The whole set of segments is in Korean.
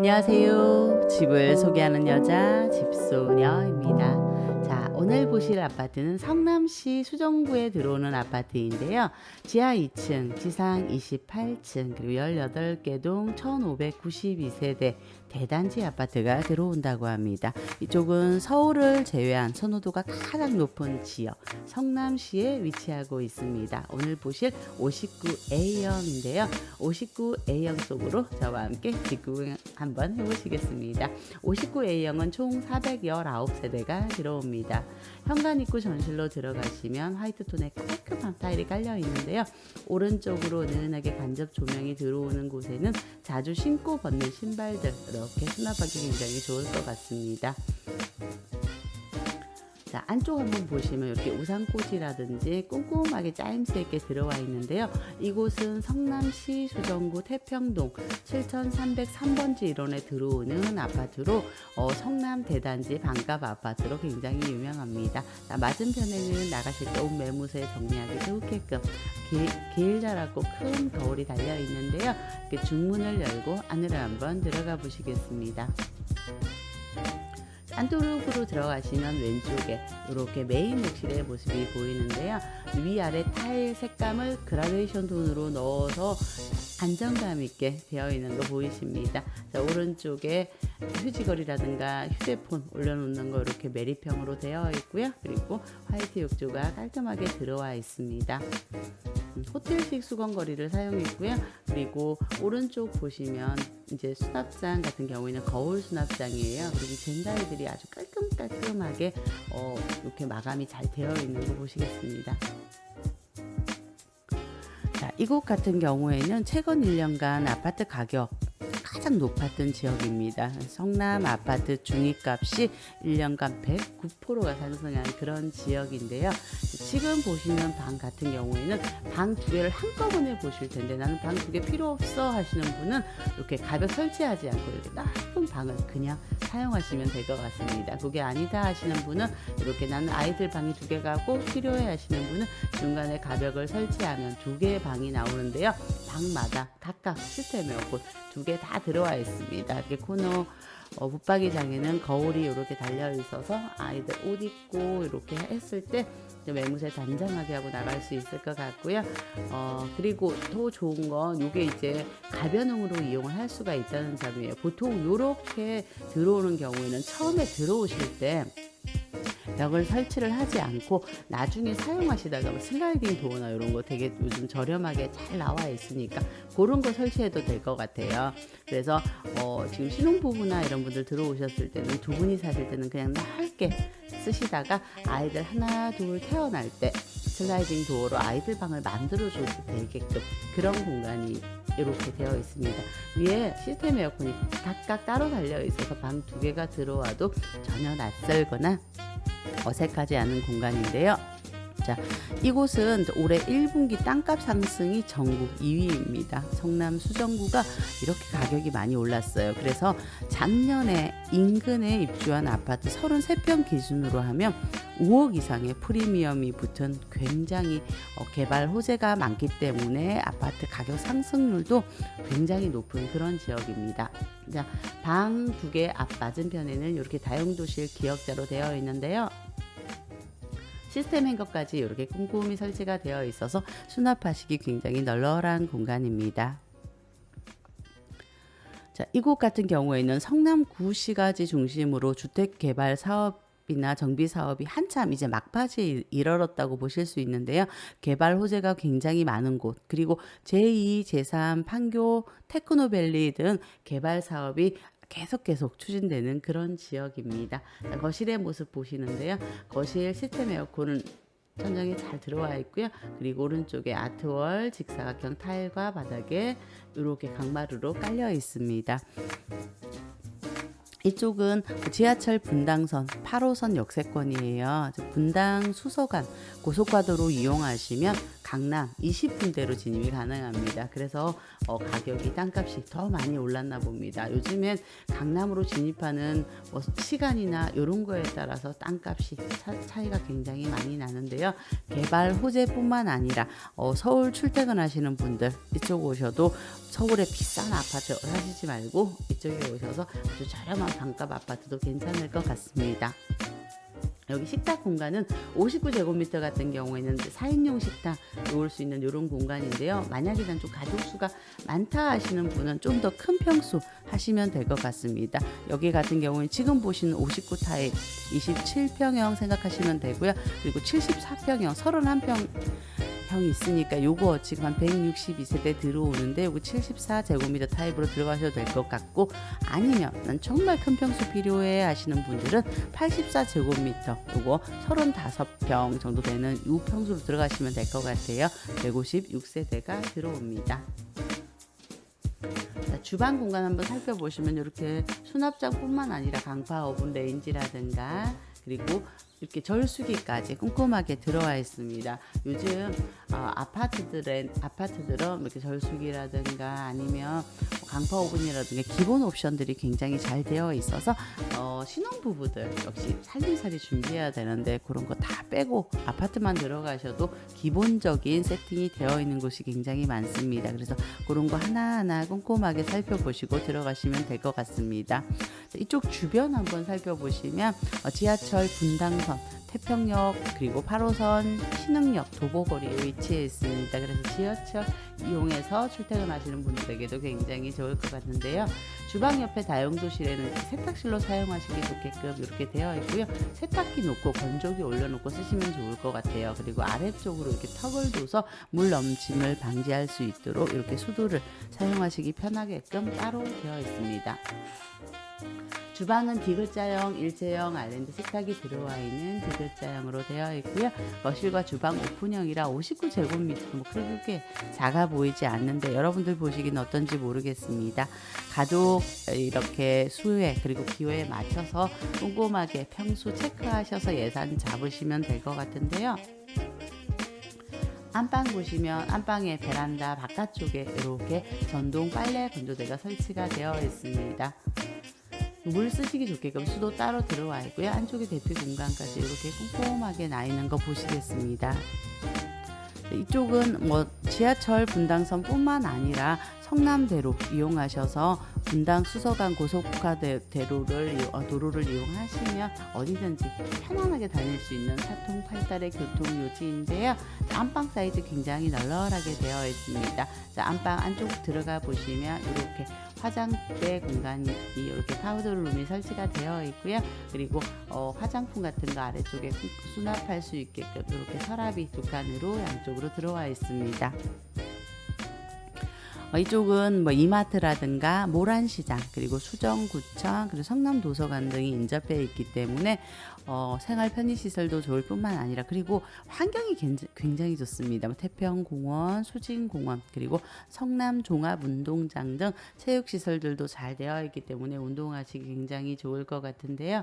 안녕하세요. 집을 소개하는 여자 집소녀입니다. 자, 오늘 보실 아파트는 성남시 수정구에 들어오는 아파트인데요. 지하 2층, 지상 28층, 그리고 18개 동 1592세대 대단지 아파트가 들어온다고 합니다. 이쪽은 서울을 제외한 선호도가 가장 높은 지역 성남시에 위치하고 있습니다. 오늘 보실 59A형인데요. 59A형 속으로 저와 함께 뒷구경 한번 해보시겠습니다. 59A형은 총 419세대가 들어옵니다. 현관 입구 전실로 들어가시면 화이트 톤의 깔끔한 타일이 깔려 있는데요. 오른쪽으로 은은하게 간접 조명이 들어오는 곳에는 자주 신고 벗는 신발들 이렇게 수납하기 굉장히 좋을 것 같습니다. 자, 안쪽 한번 보시면 이렇게 우산꽃이라든지 꼼꼼하게 짜임새 있게 들어와 있는데요. 이곳은 성남시 수정구 태평동 7303번지 일원에 들어오는 아파트로 어, 성남 대단지 반값 아파트로 굉장히 유명합니다. 자, 맞은편에는 나가실 때 옷 매무새 정리하기 좋게끔 길, 길자랗고 큰 거울이 달려 있는데요. 중문을 열고 안으로 한번 들어가 보시겠습니다. 안쪽으로 들어가시면 왼쪽에 이렇게 메인 욕실의 모습이 보이는데요. 위아래 타일 색감을 그라데이션 톤으로 넣어서 안정감 있게 되어 있는 거 보이십니다. 자, 오른쪽에 휴지거리라든가 휴대폰 올려놓는 거 이렇게 메리평으로 되어 있고요. 그리고 화이트 욕조가 깔끔하게 들어와 있습니다. 음, 호텔식 수건거리를 사용했고요. 그리고 오른쪽 보시면 이제 수납장 같은 경우에는 거울 수납장이에요. 그리고 젠다이들이 아주 깔끔깔끔하게 어, 이렇게 마감이 잘 되어 있는 거 보시겠습니다. 자, 이곳 같은 경우에는 최근 1년간 아파트 가격 가장 높았던 지역입니다. 성남 아파트 중위값이 1년간 109%가 상승한 그런 지역인데요. 지금 보시는 방 같은 경우에는 방 두 개를 한꺼번에 보실 텐데 나는 방 두 개 필요 없어 하시는 분은 이렇게 가벽 설치하지 않고 이렇게 넓은 방을 그냥 사용하시면 될 것 같습니다. 그게 아니다 하시는 분은 이렇게 나는 아이들 방이 두 개가 꼭 필요해 하시는 분은 중간에 가벽을 설치하면 두 개의 방이 나오는데요. 방마다 각각 시스템 에어컨 두개 다 들어 와 있습니다. 이렇게 코너 어, 붙박이장에는 거울이 이렇게 달려 있어서 아이들 옷 입고 이렇게 했을 때 매무새 단정하게 하고 나갈 수 있을 것 같고요. 어, 그리고 더 좋은 건 이게 이제 가변형으로 이용을 할 수가 있다는 점이에요. 보통 이렇게 들어오는 경우에는 처음에 들어오실 때 벽을 설치를 하지 않고 나중에 사용하시다가 뭐 슬라이딩 도어나 이런 거 되게 요즘 저렴하게 잘 나와 있으니까 그런 거 설치해도 될 것 같아요. 그래서 어, 지금 신혼부부나 이런 분들 들어오셨을 때는 두 분이 사실 때는 그냥 넓게 쓰시다가 아이들 하나 둘 태어날 때 슬라이딩 도어로 아이들 방을 만들어 줘도 되게끔 그런 공간이 이렇게 되어 있습니다. 위에 시스템 에어컨이 각각 따로 달려 있어서 방 두 개가 들어와도 전혀 낯설거나 어색하지 않은 공간인데요. 자, 이곳은 올해 1분기 땅값 상승이 전국 2위입니다. 성남 수정구가 이렇게 가격이 많이 올랐어요. 그래서 작년에 인근에 입주한 아파트 33평 기준으로 하면 5억 이상의 프리미엄이 붙은 굉장히 어, 개발 호재가 많기 때문에 아파트 가격 상승률도 굉장히 높은 그런 지역입니다. 자, 방 두 개 앞 맞은편에는 이렇게 다용도실 기역자로 되어 있는데요. 시스템 행거까지 이렇게 꼼꼼히 설치가 되어 있어서 수납하시기 굉장히 널널한 공간입니다. 자, 이곳 같은 경우에는 성남 구시가지 중심으로 주택 개발 사업 이나 정비 사업이 한참 이제 막바지에 이르렀다고 보실 수 있는데요. 개발 호재가 굉장히 많은 곳, 그리고 제2, 제3, 판교, 테크노밸리 등 개발 사업이 계속 계속 추진되는 그런 지역입니다. 자, 거실의 모습 보시는데요. 거실 시스템 에어컨은 천장에 잘 들어와 있고요. 그리고 오른쪽에 아트월 직사각형 타일과 바닥에 이렇게 강마루로 깔려 있습니다. 이쪽은 지하철 분당선 8호선 역세권이에요. 분당 수서간 고속과도로 이용하시면 강남 20분대로 진입이 가능합니다. 그래서 어, 가격이 땅값이 더 많이 올랐나 봅니다. 요즘엔 강남으로 진입하는 뭐 시간이나 이런 거에 따라서 땅값이 차, 차이가 굉장히 많이 나는데요. 개발 호재뿐만 아니라 어, 서울 출퇴근하시는 분들 이쪽 오셔도 서울의 비싼 아파트 사시지 말고 이쪽에 오셔서 아주 저렴한 반값 아파트도 괜찮을 것 같습니다. 여기 식탁 공간은 59제곱미터 같은 경우에는 4인용 식탁 놓을 수 있는 이런 공간인데요. 만약에 난좀 가족 수가 많다 하시는 분은 좀 더 큰 평수 하시면 될 것 같습니다. 여기 같은 경우는 지금 보시는 59 타입 27평형 생각하시면 되고요. 그리고 74평형 31평 형이 있으니까 요거 지금 한 162세대 들어오는데 요거 74제곱미터 타입으로 들어가셔도 될 것 같고 아니면 난 정말 큰 평수 필요해 하시는 분들은 84제곱미터 요거 35평 정도 되는 요 평수로 들어가시면 될 것 같아요. 156세대가 들어옵니다. 자, 주방 공간 한번 살펴보시면 이렇게 수납장뿐만 아니라 강파 오븐 레인지라든가 그리고 이렇게 절수기까지 꼼꼼하게 들어와 있습니다. 요즘 어, 아파트들은 아파트들은 이렇게 절수기라든가 아니면 뭐 강파 오븐이라든가 기본 옵션들이 굉장히 잘 되어 있어서 어, 신혼 부부들 역시 살림살이 준비해야 되는데 그런 거 다 빼고 아파트만 들어가셔도 기본적인 세팅이 되어 있는 곳이 굉장히 많습니다. 그래서 그런 거 하나하나 꼼꼼하게 살펴보시고 들어가시면 될 것 같습니다. 자, 이쪽 주변 한번 살펴보시면 어, 지하철 분당선 태평역 그리고 8호선 신흥역 도보거리에 위치해 있습니다. 그래서 지하철 이용해서 출퇴근하시는 분들에게도 굉장히 좋을 것 같은데요. 주방 옆에 다용도실에는 세탁실로 사용하시기 좋게끔 이렇게 되어 있고요. 세탁기 놓고 건조기 올려놓고 쓰시면 좋을 것 같아요. 그리고 아래쪽으로 이렇게 턱을 둬서 물 넘침을 방지할 수 있도록 이렇게 수도를 사용하시기 편하게끔 따로 되어 있습니다. 주방은 디귿자형, 일체형 아일랜드 식탁이 들어와 있는 디귿자형으로 되어 있고요. 거실과 주방 오픈형이라 59제곱미터 뭐 크게 작아 보이지 않는데 여러분들 보시기는 어떤지 모르겠습니다. 가족 이렇게 수에 그리고 기호에 맞춰서 꼼꼼하게 평수 체크하셔서 예산 잡으시면 될 것 같은데요. 안방 보시면 안방의 베란다 바깥쪽에 이렇게 전동 빨래 건조대가 설치가 되어 있습니다. 물 쓰시기 좋게끔 수도 따로 들어와 있고요. 안쪽에 대피 공간까지 이렇게 꼼꼼하게 나 있는 거 보시겠습니다. 이쪽은 뭐 지하철 분당선 뿐만 아니라 성남대로 이용하셔서 분당 수서간 고속화대로를 어, 도로를 이용하시면 어디든지 편안하게 다닐 수 있는 사통 팔달의 교통 요지인데요. 안방 사이즈 굉장히 널널하게 되어 있습니다. 자, 안방 안쪽 들어가 보시면 이렇게 화장대 공간이 이렇게 파우더룸이 설치가 되어 있고요. 그리고 어, 화장품 같은 거 아래쪽에 수납할 수 있게끔 이렇게 서랍이 두 칸으로 양쪽으로 들어와 있습니다. 어, 이쪽은 뭐 이마트라든가 모란시장 그리고 수정구청 그리고 성남도서관 등이 인접해 있기 때문에 어, 생활 편의시설도 좋을 뿐만 아니라 그리고 환경이 굉장히 좋습니다. 뭐 태평공원, 수진공원 그리고 성남종합운동장 등 체육시설들도 잘 되어 있기 때문에 운동하시기 굉장히 좋을 것 같은데요.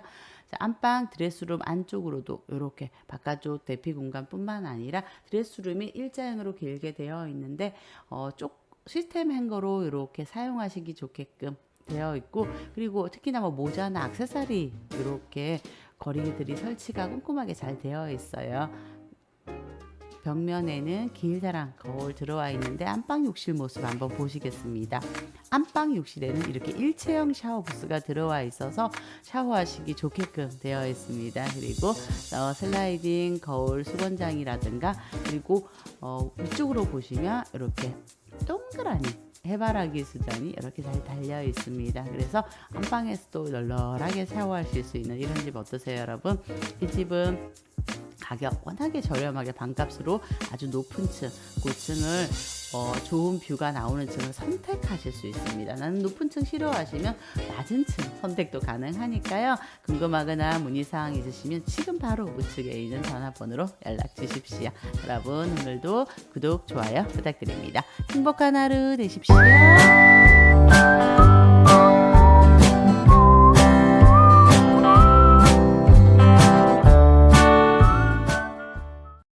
자, 안방 드레스룸 안쪽으로도 이렇게 바깥쪽 대피 공간뿐만 아니라 드레스룸이 일자형으로 길게 되어 있는데 어, 쪽 시스템 행거로 이렇게 사용하시기 좋게끔 되어 있고 그리고 특히나 뭐 모자나 악세사리 이렇게 거리들이 설치가 꼼꼼하게 잘 되어 있어요. 벽면에는 길다란 거울 들어와 있는데 안방 욕실 모습 한번 보시겠습니다. 안방 욕실에는 이렇게 일체형 샤워 부스가 들어와 있어서 샤워하시기 좋게끔 되어 있습니다. 그리고 어, 슬라이딩 거울 수건장이라든가 그리고 어, 위쪽으로 보시면 이렇게 동그라니 해바라기 수전이 이렇게 잘 달려 있습니다. 그래서 안방에서도 널널하게 샤워하실 수 있는 이런 집 어떠세요, 여러분? 이 집은 가격 워낙에 저렴하게 반값으로 아주 높은 층, 고층을 어, 좋은 뷰가 나오는 층을 선택하실 수 있습니다. 나는 높은 층 싫어하시면 낮은 층 선택도 가능하니까요. 궁금하거나 문의사항 있으시면 지금 바로 우측에 있는 전화번호로 연락 주십시오. 여러분 오늘도 구독, 좋아요 부탁드립니다. 행복한 하루 되십시오.